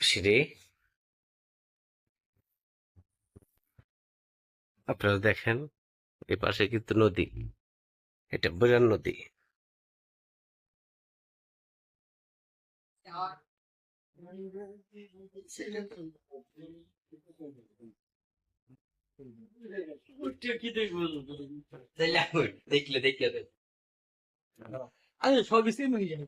সিঁড়ি আপনারা দেখেন এই পাশে কিন্তু নদী। এটা বৈরান নদী। দেখলে দেখলে আরে সবই সেম হয়ে যায়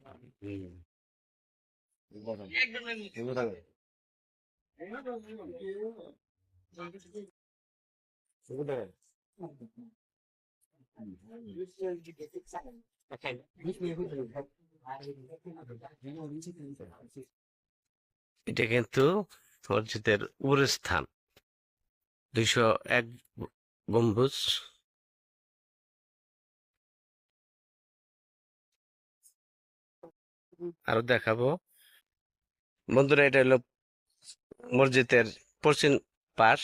এটা কিন্তু মসজিদের উপরের স্থান। দুইশো এক গম্বুজ। আরও দেখাবো। বন্ধুরা এটা হলো মসজিদের পশ্চিম পাশ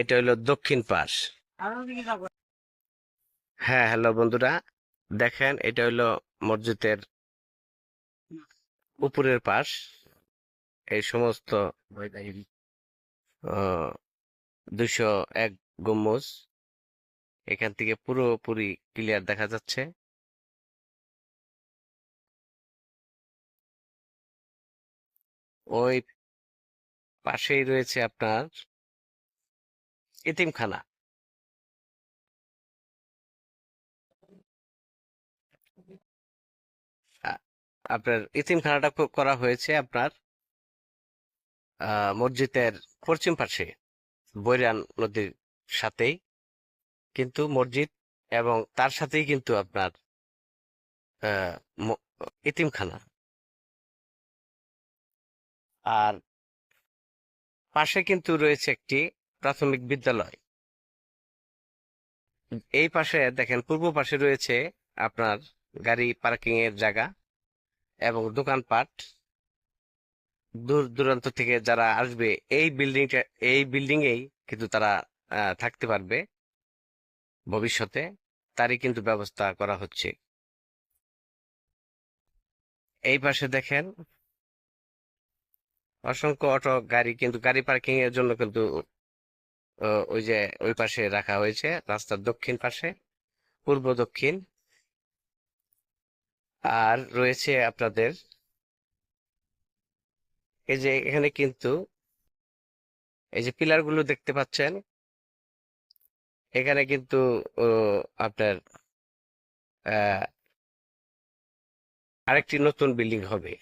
এটা হলো দক্ষিণ পাশ। হ্যাঁ হ্যালো বন্ধুরা দেখেন এটা হলো মসজিদের উপরের পাশ। এই সমস্ত দুশো এক গম্বুজ। এখান থেকে পুরোপুরি ক্লিয়ার দেখা যাচ্ছে। ওই পাশেই রয়েছে আপনার এতিমখানা। আপনার এতিমখানাটা করা হয়েছে আপনার মসজিদের পশ্চিম পাশে, বৈরান নদীর সাথেই। কিন্তু মসজিদ এবং তার সাথেই কিন্তু আপনার এতিমখানা। আর পাশে কিন্তু রয়েছে একটি প্রাথমিক বিদ্যালয়। এই পাশে দেখেন, পূর্ব পাশে রয়েছে আপনার গাড়ি পার্কিং এর জায়গা এবং দোকানপাট। দূর দূরান্ত থেকে যারা আসবে, এই বিল্ডিংটা এই বিল্ডিং এই কিন্তু তারা থাকতে পারবে ভবিষ্যতে। তারই কিন্তু ব্যবস্থা করা হচ্ছে। এই পাশে দেখেন অসংখ্য অটো, গাড়ি, কিন্তু গাড়ি পার্কিং এর জন্য কিন্তু ওই যে ওই পাশে রাখা হয়েছে, রাস্তার দক্ষিণ পাশে, পূর্ব দক্ষিণ। আর রয়েছে আপনাদের, এই যে এখানে কিন্তু, এই যে পিলারগুলো দেখতে পাচ্ছেন, এখানে কিন্তু আপনার আরেকটি নতুন বিল্ডিং হবে।